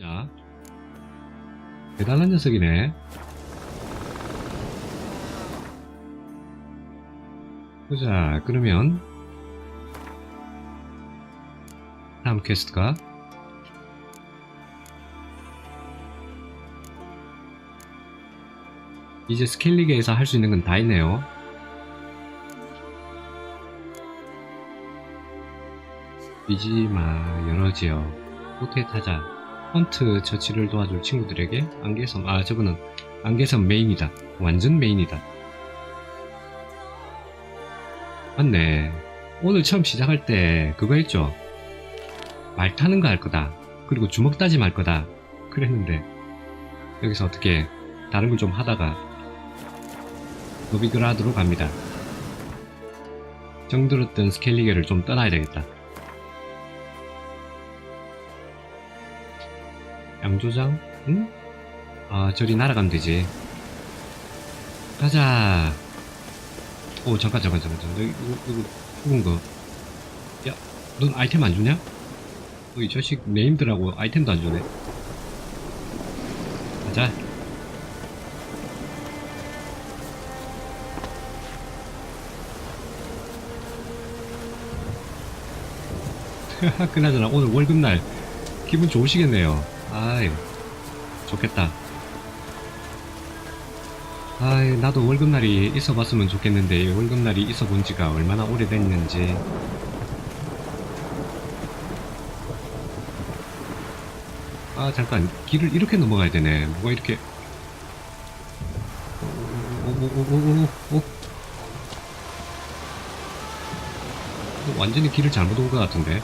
자, 대단한 녀석이네. 보자, 그러면. 다음 퀘스트가? 이제 스케일리게에서 할 수 있는 건 다 있네요. 비지마 여러 지역. 호텔 타자 헌트 처치를 도와줄 친구들에게 안개섬 아 저거는 안개섬 메인이다. 완전 메인이다. 맞네. 오늘 처음 시작할 때 그거 했죠? 말 타는 거 할 거다. 그리고 주먹 따짐 할 거다. 그랬는데 여기서 어떻게 다른 걸 좀 하다가 노비그라드로 갑니다. 정들었던 스켈리게를 좀 떠나야 되겠다 양조장? 응? 아, 저리 날아가면 되지. 가자. 오, 잠깐, 잠깐, 잠깐, 잠깐. 이거, 이거, 죽은 거. 야, 넌 아이템 안 주냐? 어, 이 자식 네임들하고 아이템도 안 주네. 가자. 그나저나 오늘 월급날 기분 좋으시겠네요. 아이, 좋겠다. 아이, 나도 월급날이 있어 봤으면 좋겠는데, 월급날이 있어 본 지가 얼마나 오래됐는지. 아, 잠깐. 길을 이렇게 넘어가야 되네. 뭐가 이렇게. 오, 오, 오, 오. 오. 완전히 길을 잘못 온 것 같은데.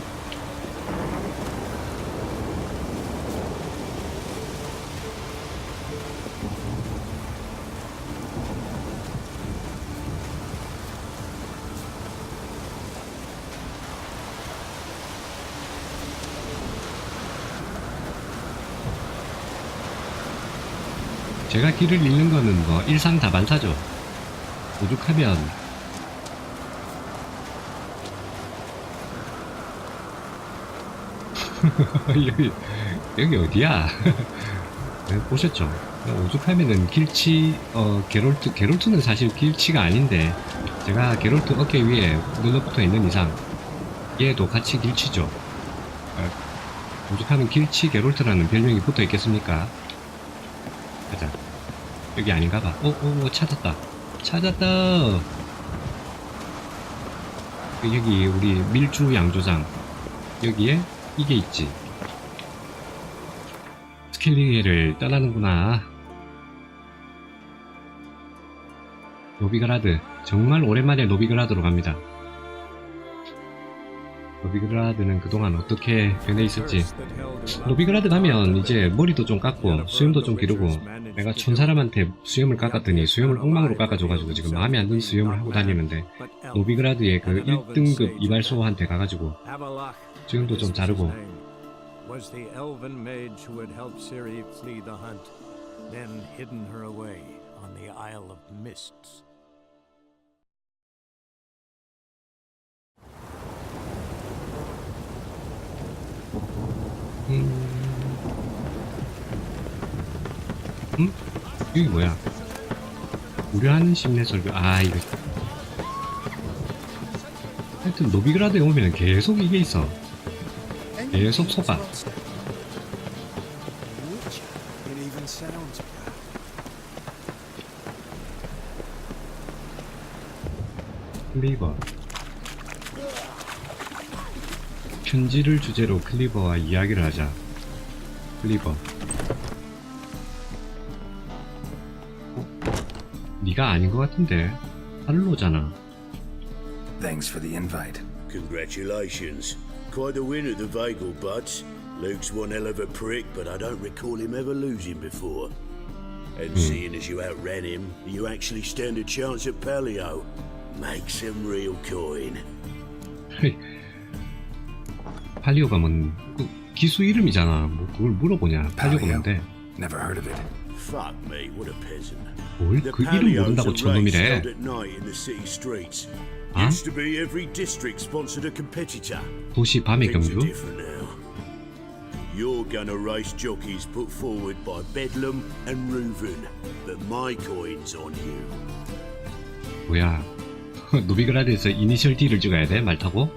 제가 길을 잃는 거는 뭐 일상다반사죠. 오죽하면 여기 여기 어디야? 네, 보셨죠? 오죽하면은 길치 어 게롤트 게롤트는 사실 길치가 아닌데 제가 게롤트 어깨 위에 눌러붙어 있는 이상 얘도 같이 길치죠. 어, 오죽하면 길치 게롤트라는 별명이 붙어 있겠습니까? 여기 아닌가 봐. 오, 오, 오, 찾았다. 찾았다. 여기 우리 밀주 양조장. 여기에 이게 있지. 스켈리게를 떠나는구나. 노비그라드. 정말 오랜만에 노비그라드로 갑니다. 노비그라드는 그동안 어떻게 변해 있을지. 노비그라드 가면 이제 머리도 좀 깎고 수염도 좀 기르고 내가 촌 사람한테 수염을 깎았더니 수염을 엉망으로 깎아줘가지고 지금 마음에 안 드는 수염을 하고 다니는데 노비그라드의 그 1등급 이발소한테 가가지고 수염도 좀 자르고 then hidden her away on the Isle of Mists. 음? 이게 뭐야? 우려하는 심내 설교. 아 이거. 하여튼 노비그라드에 오면 계속 이게 있어. 계속 속아. 클리버. 편지를 주제로 클리버와 이야기를 하자. 클리버 네가 아닌 것 같은데 할로잖아 Thanks for the invite. Congratulations. Quite the winner, the Vagel Butts. Luke's one hell of a prick, but I don't recall him ever losing before. And seeing as you outran him, you actually stand a chance at Paleo. Make some real coin. 팔리오가 뭔 그, 기수 이름이잖아 뭐 그걸 물어보냐 팔리오가 팔리오? 뭔데 Never heard of it. Fuck me, what a peasant. 뭘 The 그 이름 모른다고 저놈이래 held at night in the city streets. Huh? Used to be every district sponsored a competitor. 도시 밤의 경주 different now. You're gonna race jockeys put forward by Bedlam and Reuven, but my coin's on you. 뭐야? 노비그라드에서 이니셜 D를 찍어야 돼? 말 타고?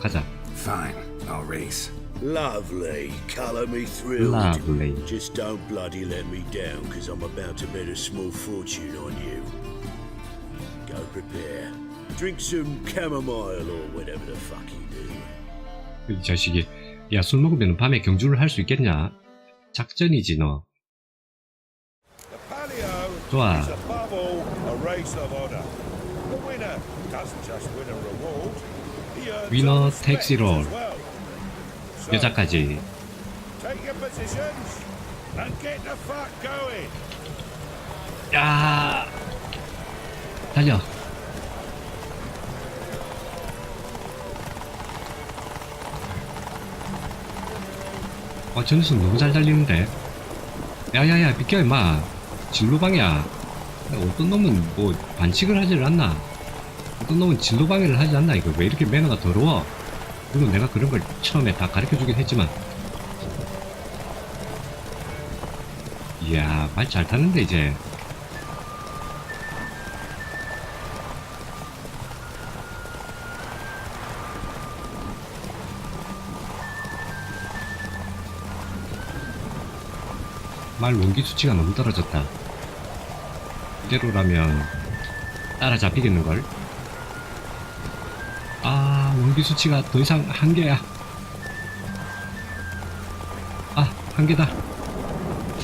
가자. Fine, I'll race. Lovely, colour me thrilled. Lovely. Just don't bloody let me down, because I'm about to bet a small fortune on you. Go prepare. Drink some chamomile or whatever the fuck you do. 이 자식이. 야, 술 먹으면 밤에 경주를 할 수 있겠냐? 작전이지, 너. 좋아. all a race 여자까지. 야! 달려. 어, 저 녀석 너무 잘 달리는데. 야야야, 비켜, 임마. 진로방이야. 어떤 놈은 뭐, 반칙을 하질 않나? 어떤 놈은 진로방해를 하지 않나? 이거 왜 이렇게 매너가 더러워? 물론 내가 그런 걸 처음에 다 가르쳐 주긴 했지만. 이야, 말 잘 타는데, 이제. 말 원기 수치가 너무 떨어졌다. 이대로라면 따라잡히겠는걸? 아, 원기 수치가 더 이상 한계야. 아, 한계다.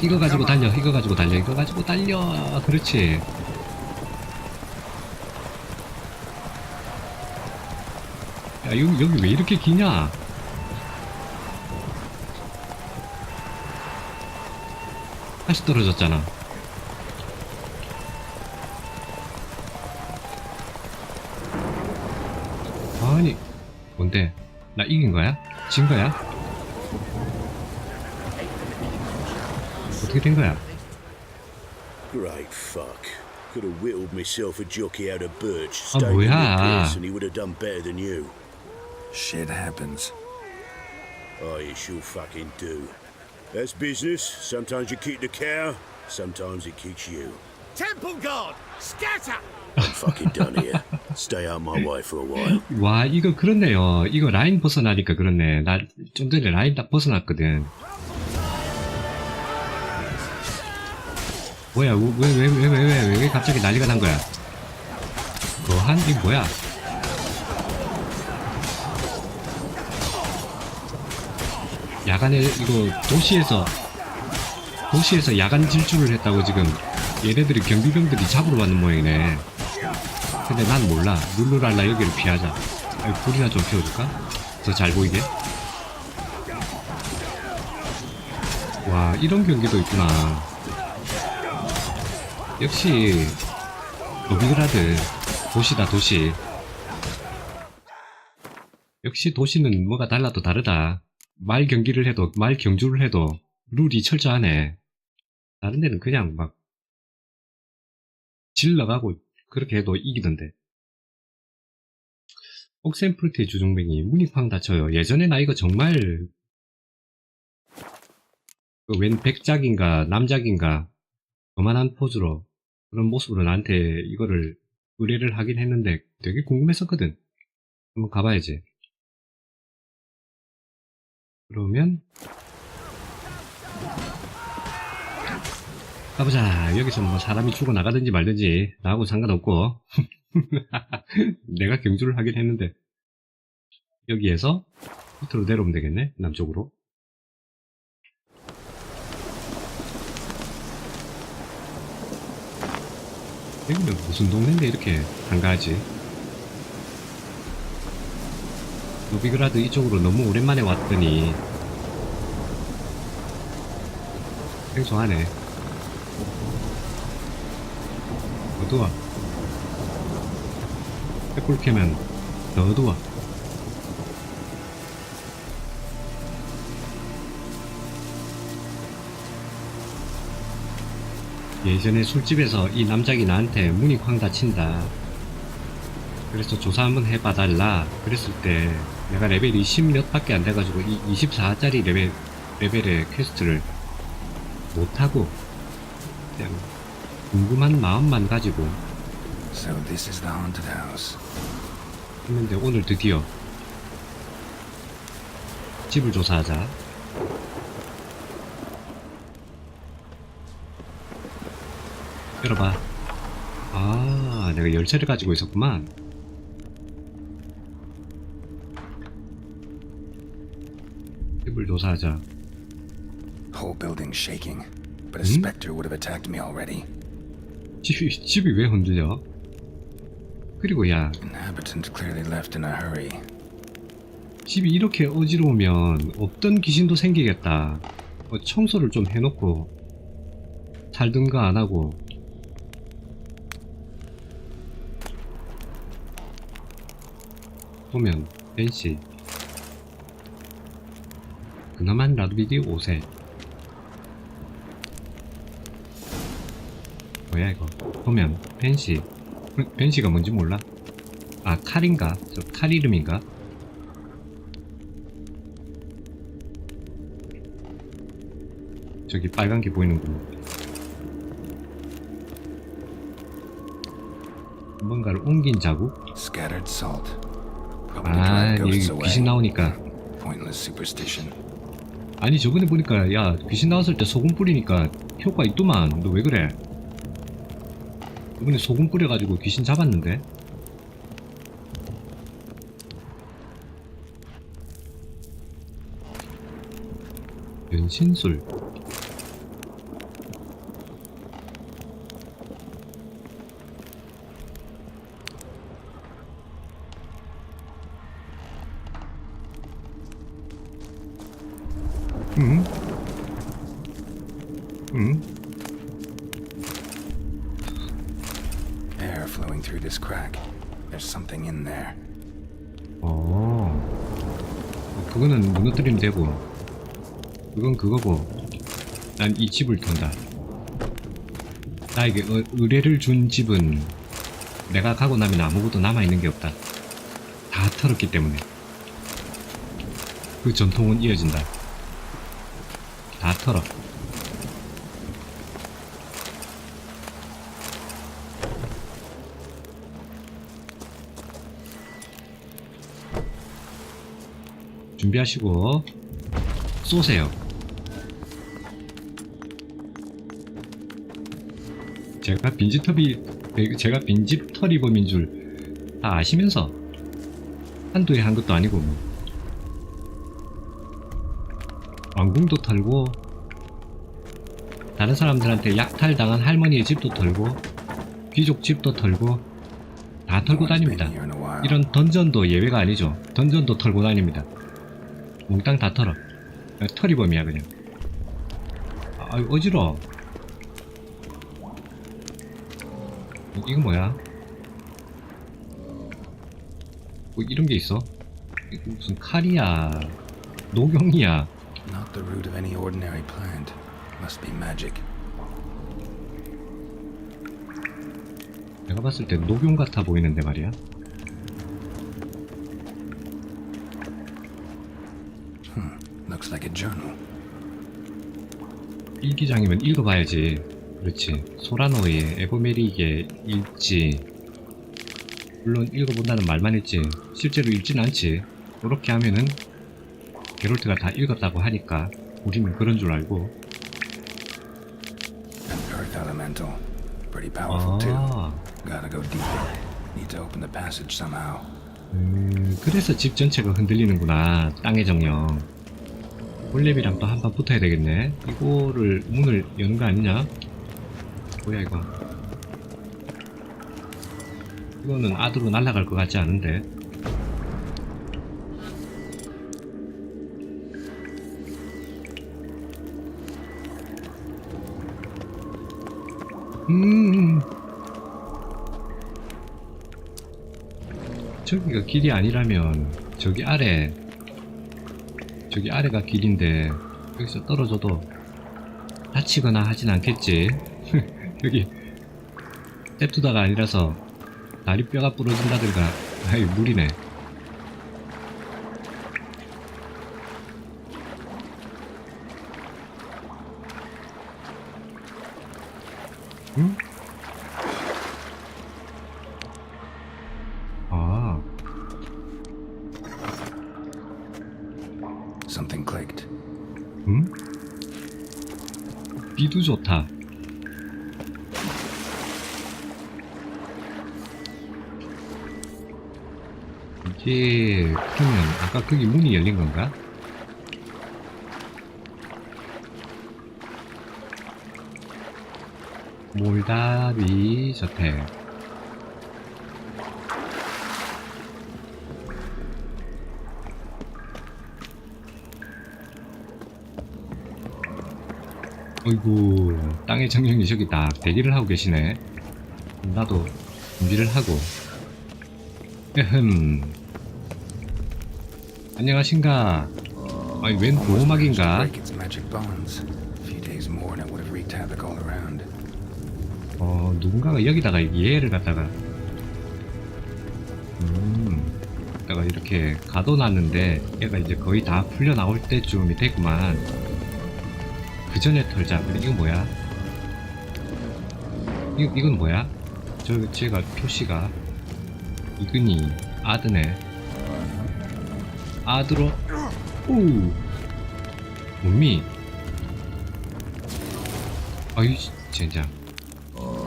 이거 가지고 달려, 이거 가지고 달려, 이거 가지고 달려. 그렇지. 야, 여기, 여기 왜 이렇게 기냐? 다시 떨어졌잖아. 나 이긴 거야? 진 거야? 어떻게 된 거야? Great fuck. Could have whittled myself a jockey out of birch, 아, stayed in 뭐야. the piss, and he would have done better than you. Shit happens. Oh, you sure fucking do. That's business. Sometimes you kick the cow, sometimes it kicks you. Temple Guard, scatter! I'm fucking done here. Stay out my way for a while. 와, 이거 그렇네요. 이거 라인 벗어나니까 그렇네. 나 좀 전에 라인 딱 벗어났거든. 뭐야, 왜, 왜, 왜, 왜, 왜, 왜, 왜 갑자기 난리가 난 거야? 거한? 이거 뭐야? 야간에, 이거, 도시에서, 도시에서 야간 질주를 했다고 지금, 얘네들이 경비병들이 잡으러 왔는 모양이네. 근데 난 몰라. 룰루랄라 여기를 피하자. 불이나 좀 피워줄까? 더 잘 보이게? 와, 이런 경기도 있구나. 역시, 노비그라드, 도시다, 도시. 역시 도시는 뭐가 달라도 다르다. 말 경기를 해도, 말 경주를 해도, 룰이 철저하네. 다른 데는 그냥 막, 질러가고, 그렇게 해도 이기던데. 옥센프르트의 주종뱅이 문익황 다쳐요. 예전에 나 이거 정말 그 웬 백작인가 남작인가 그만한 포즈로 그런 모습으로 나한테 이거를 의뢰를 하긴 했는데 되게 궁금했었거든. 한번 가봐야지. 그러면 가보자. 여기서 뭐 사람이 죽어 나가든지 말든지 나하고 상관없고. 내가 경주를 하긴 했는데 여기에서 밑으로 내려오면 되겠네 남쪽으로. 여기는 무슨 동네인데 이렇게 한가하지? 노비그라드 이쪽으로 너무 오랜만에 왔더니. 생소하네 어두워 횃불 켜면 더 어두워 예전에 술집에서 이 남작이 나한테 문이 쾅 닫힌다. 그래서 조사 한번 해봐달라 그랬을 때 내가 레벨이 10몇 밖에 안 돼가지고 이 24짜리 레벨 레벨의 퀘스트를 못하고 그냥 궁금한 마음만 가지고 So this is the haunted house. 했는데 오늘 드디어 집을 조사하자. 열어봐. 아, 내가 열쇠를 가지고 있었구만. 집을 조사하자. Whole building shaking. But a Hmm? specter would have attacked me already. 집이, 집이 왜 흔들려? 그리고 야, Inhabitant clearly left in a hurry. 집이 이렇게 어지러우면 없던 귀신도 생기겠다. 어, 청소를 좀 해놓고 살든가 안 하고. 보면 벤시 그나만 라드비디 5세 뭐야 이거 보면 벤시 벤시가 뭔지 몰라? 아 칼인가? 저 칼 이름인가? 저기 빨간 게 보이는군. 뭔가를 옮긴 자국? 아, 여기. 귀신 나오니까. 아니, 저번에 보니까, 야, 귀신 나왔을 때 소금 뿌리니까 효과 있더만. 너 왜 그래? 이번에 소금 뿌려가지고 귀신 잡았는데? 변신술. Flowing through this crack. There's something in there. 어. 어, 그거는 무너뜨리면 되고. 그건 그거고. 난 이 집을 턴다. 나에게 의, 의뢰를 준 집은 내가 가고 나면 아무것도 남아있는 게 없다. 다 털었기 때문에. 그 전통은 이어진다. 다 털어. 준비하시고 쏘세요. 제가 빈집털이 제가 빈집털이 범인 줄 다 아시면서 한두에 한 것도 아니고 뭐. 왕궁도 털고 다른 사람들한테 약탈 당한 할머니의 집도 털고 귀족 집도 털고 다 털고 다닙니다. 이런 던전도 예외가 아니죠. 던전도 털고 다닙니다. 몽땅 다 털어. 야, 털이범이야 그냥. 아 어지러. 이거 뭐야? 뭐 이런 게 있어? 이거 무슨 칼이야? 녹용이야? Not the root of any ordinary plant. Must be magic. 내가 봤을 때 녹용 같아 보이는데 말이야. Looks like a journal. 일기장이면 읽어봐야지. 그렇지. 소라노의 에보메릭의 읽지. 물론 읽어본다는 말만 했지. 실제로 읽진 않지. 그렇게 하면은 게롤트가 다 읽었다고 하니까 우리는 그런 줄 알고. 아. 음, 그래서 집 전체가 흔들리는구나. 땅의 정령. 홀랩이랑 또 한 판 붙어야 되겠네. 이거를 문을 여는 거 아니냐? 뭐야 이거? 이거는 아드로 날아갈 것 같지 않은데. 음. 저기가 길이 아니라면 저기 아래 저기 아래가 길인데 여기서 떨어져도 다치거나 하진 않겠지? 여기 셉투다가 아니라서 다리 뼈가 부러진다든가 아이 무리네 응? 아, Something clicked. 응? 비도 좋다. 이게 그러면 아까 거기 문이 열린 건가? 몰다비 저택 어이구 땅의 정령이 저기 딱 대기를 하고 계시네. 나도 준비를 하고. 에흠. 안녕하신가? 아니 웬 보호막인가. 어 누군가가 여기다가 얘를 갖다가. 음 갖다가 이렇게 가둬놨는데 얘가 이제 거의 다 풀려 나올 때쯤이 됐구만 그 전에 털자 근데 이거 뭐야 이거, 이건 뭐야 저 제가 표시가 이근이 아드네 아드로 오 몸미 아이 젠장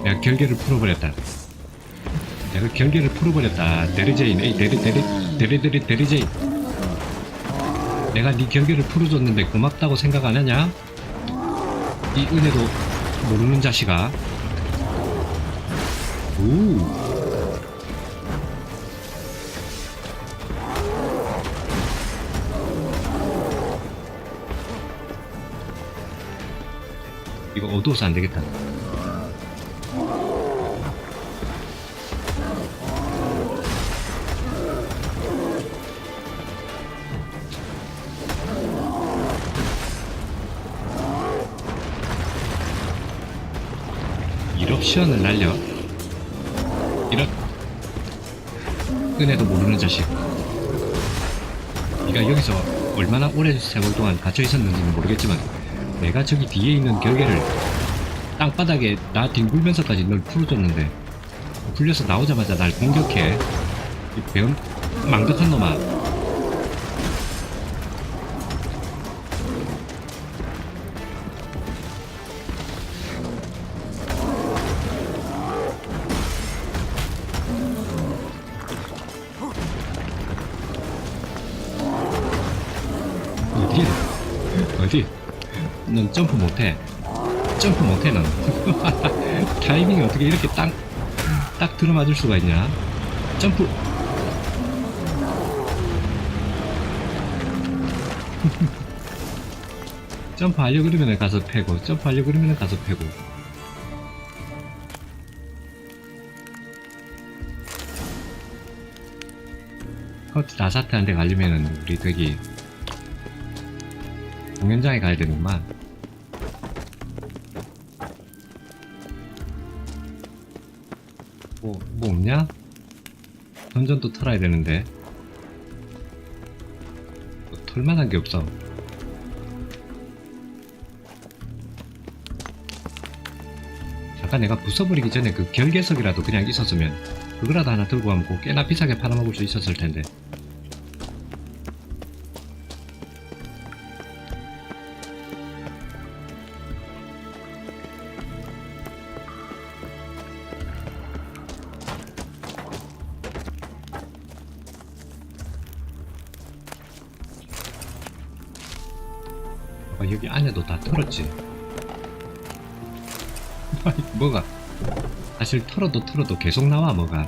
내가 결계를 풀어버렸다. 내가 결계를 풀어버렸다. 데리제인, 에이 데리 데리 데리 데리 데리제인. 내가 네 결계를 풀어줬는데 고맙다고 생각 안 하냐? 이 은혜도 모르는 자식아. 오. 이거 어두워서 안 되겠다. 일옵션을 날려. 이런. 은혜도 모르는 자식. 네가 여기서 얼마나 오랜 세월 동안 갇혀 있었는지는 모르겠지만 내가 저기 뒤에 있는 결계를 땅바닥에 나 뒹굴면서까지 널 풀어줬는데 풀려서 나오자마자 날 공격해. 이 배운 망덕한 놈아 넌 점프 못해. 점프 못해, 넌. 타이밍이 어떻게 이렇게 딱, 딱 들어맞을 수가 있냐? 점프! 점프 하려고 그러면 가서 패고, 점프 하려고 그러면 가서 패고. 커트 다사트한테 가려면은 우리 되게 공연장에 가야 되는구만. 없냐? 던전도 털어야 되는데. 뭐 털만한 게 없어. 잠깐 내가 부숴버리기 전에 그 결계석이라도 그냥 있었으면 그거라도 하나 들고 가면 그 꽤나 비싸게 팔아먹을 수 있었을 텐데. 털었지. 뭐가? 사실 털어도 털어도 계속 나와, 뭐가.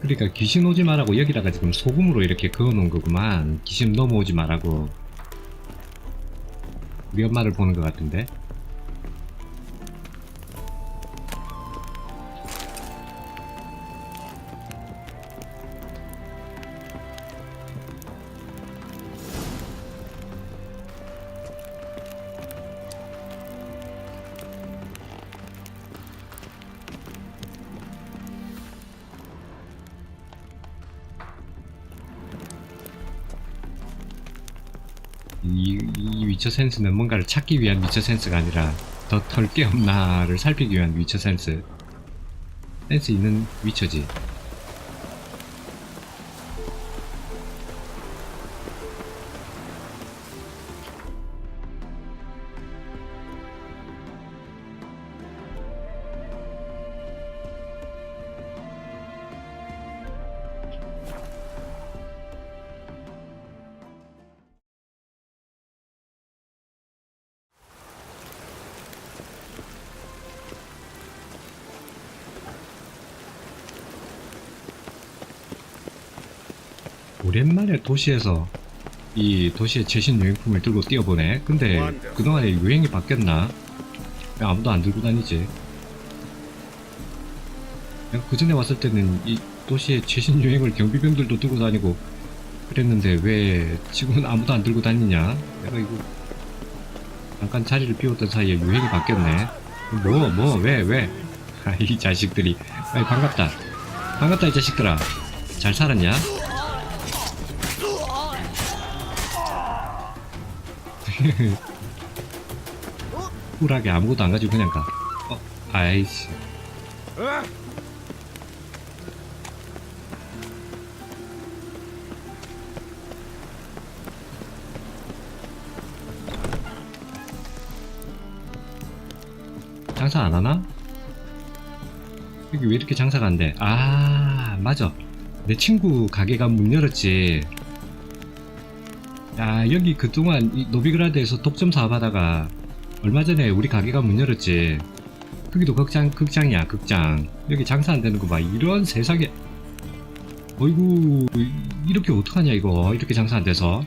그러니까 귀신 오지 말라고 여기다가 지금 소금으로 이렇게 그어놓은 거구만. 귀신 넘어오지 말라고. 우리 엄마를 보는 것 같은데? 위쳐 센스는 뭔가를 찾기 위한 위쳐 센스가 아니라 더 털 게 없나를 살피기 위한 위쳐 센스. 센스 있는 위쳐지. 오랜만에 도시에서 이 도시의 최신 유행품을 들고 뛰어보네. 근데 그동안에 유행이 바뀌었나? 왜 아무도 안 들고 다니지? 내가 그 전에 왔을 때는 이 도시의 최신 유행을 경비병들도 들고 다니고 그랬는데 왜 지금은 아무도 안 들고 다니냐? 내가 이거 잠깐 자리를 비웠던 사이에 유행이 바뀌었네. 뭐, 뭐, 왜, 왜? 아, 이 자식들이. 아이, 반갑다. 반갑다, 이 자식들아. 잘 살았냐? 쿨하게 아무것도 안 가지고 그냥 가. 어, 아이씨. 장사 안 하나? 여기 왜 이렇게 장사가 안 돼? 아, 맞아. 내 친구 가게가 문 열었지. 야, 여기 그동안 이 노비그라드에서 독점 사업하다가 얼마 전에 우리 가게가 문 열었지. 거기도 극장, 극장이야, 극장. 여기 장사 안 되는 거 봐. 이런 세상에. 어이구, 이렇게 어떡하냐, 이거. 이렇게 장사 안 돼서.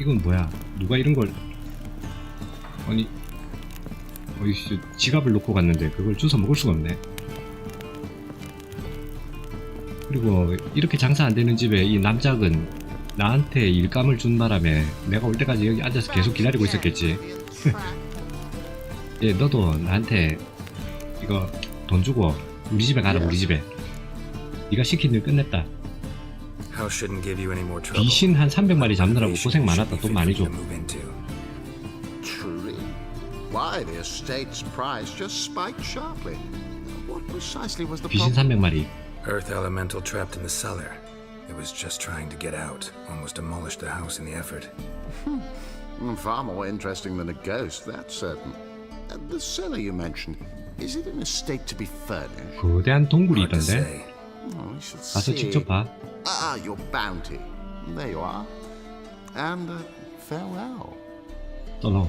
이건 뭐야? 누가 이런 걸. 아니, 어이씨, 지갑을 놓고 갔는데 그걸 주워 먹을 수가 없네. 그리고 이렇게 장사 안 되는 집에 이 남작은 나한테 일감을 준 바람에 내가 올 때까지 여기 앉아서 계속 기다리고 있었겠지. 예, 너도 나한테 이거 돈 주고 우리 집에 가라 우리 집에. 네가 시킨 일 끝냈다. House shouldn't give you any more trouble. 귀신 한 300마리 잡느라고 고생 많았다. 돈 많이 줘. Move into. Truly? Why, the estate's price just spiked sharply. What precisely was the 귀신 problem? 300마리. Earth elemental trapped in the cellar. It was just trying to get out. Almost demolished the house in the effort. Mm, Far more interesting than a ghost, that's certain. Uh, the cellar you mentioned, is it in a state to be furnished? 거대한 동굴이 Hard to 있던데. say. Oh, we shall 가서 see. 직접 봐. Ah, your bounty. There you are. And uh, farewell. 떠너.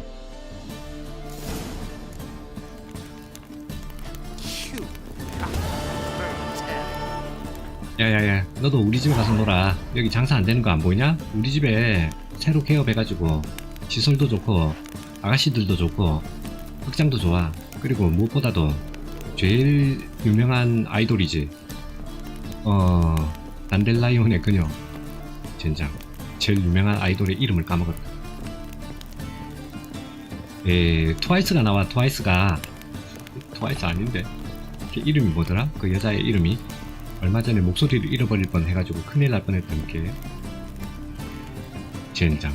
야야야, 너도 우리 집에 가서 놀아. 여기 장사 안 되는 거 안 보이냐? 우리 집에 새로 개업해가지고 시설도 좋고 아가씨들도 좋고 극장도 좋아. 그리고 무엇보다도 제일 유명한 아이돌이지. 어, 단델라이온의 그녀. 젠장. 제일 유명한 아이돌의 이름을 까먹었다. 에, 트와이스가 나와, 트와이스가. 트와이스 아닌데. 걔 이름이 뭐더라? 그 여자의 이름이? 얼마 전에 목소리를 잃어버릴 뻔 해가지고 큰일 날 뻔했던 게 젠장.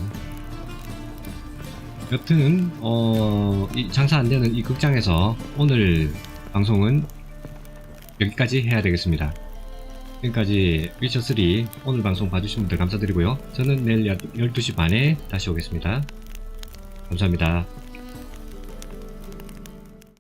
여튼 어, 이 장사 안 되는 이 극장에서 오늘 방송은 여기까지 해야 되겠습니다. 지금까지 위쳐3 오늘 방송 봐주신 분들 감사드리고요. 저는 내일 12시 반에 다시 오겠습니다. 감사합니다.